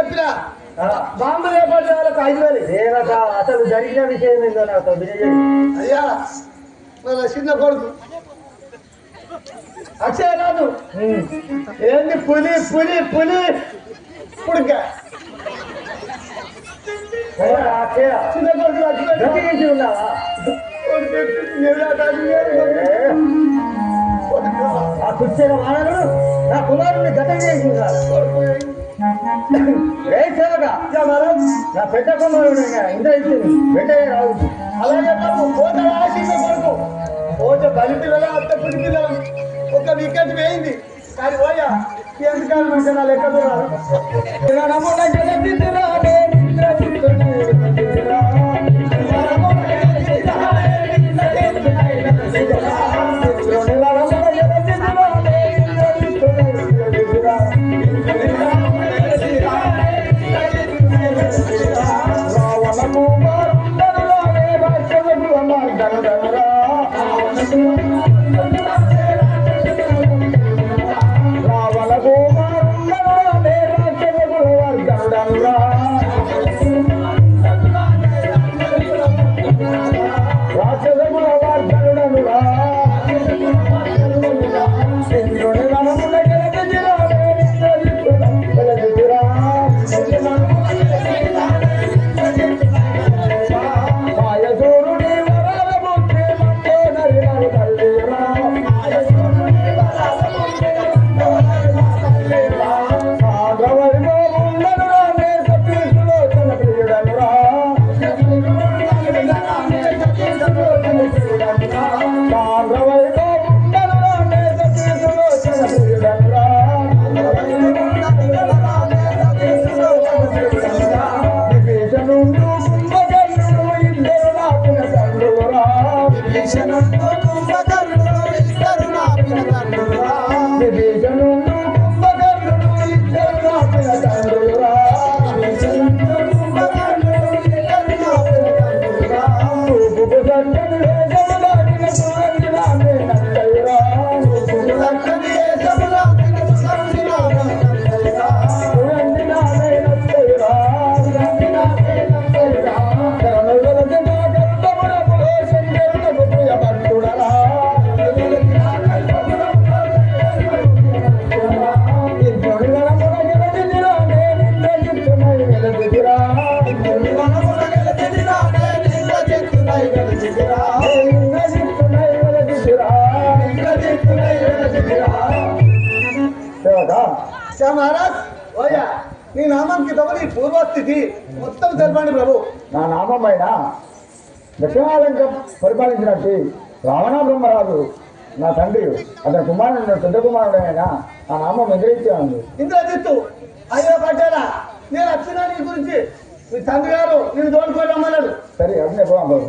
చెప్పిన? బాంబు లేపాటి వాళ్ళకి ఐదు వేలు. దేవత అసలు జరిగిన విషయం ఏందో నాకు విజయ్ అయ్యా మన చిన్న కొడుకు. అక్షయ కాదు. ఏంది పులి పులి పులి? పుడిక. చిన్న కొడుకు బ్రతికించి ఉన్నావా? ఆ కుర్చీల వానరుడు నా కుమారుని గతం చేసిందారు రే సేవక నా పెద్ద కుమారుడు ఇంద్ర ఇచ్చింది. వెంటనే రావు. అలాగే నాకు కోట రాసింది కొడుకు. కోట బలి పిల్లల అత్త పులి పిల్లల ఒక వికెట్ వేయింది. కానీ పోయా ఎందుకని అంటే నా లెక్క చూడాలి. నమ్మున జగత్తురా రావణ కుమారుండరామే రాక్షసుల వర్గండనురా patient మహారాజ్ ఓయా నీ నామంకి తమని పూర్వస్థితి. మొత్తం తెలపండి ప్రభు. నా నామమైన దక్షిణాలంక పరిపాలించినట్టు రావణ బ్రహ్మరాజు నా తండ్రి అతని కుమారుడు పెద్ద కుమారుడైన ఆ నామం ఉంది ఇంద్రజిత్తు అయ్యో పట్టారా నేను వచ్చినా నీ గురించి. మీ తండ్రి గారు నేను తోడుకోవడం అన్నాడు సరే పోదాం బాబు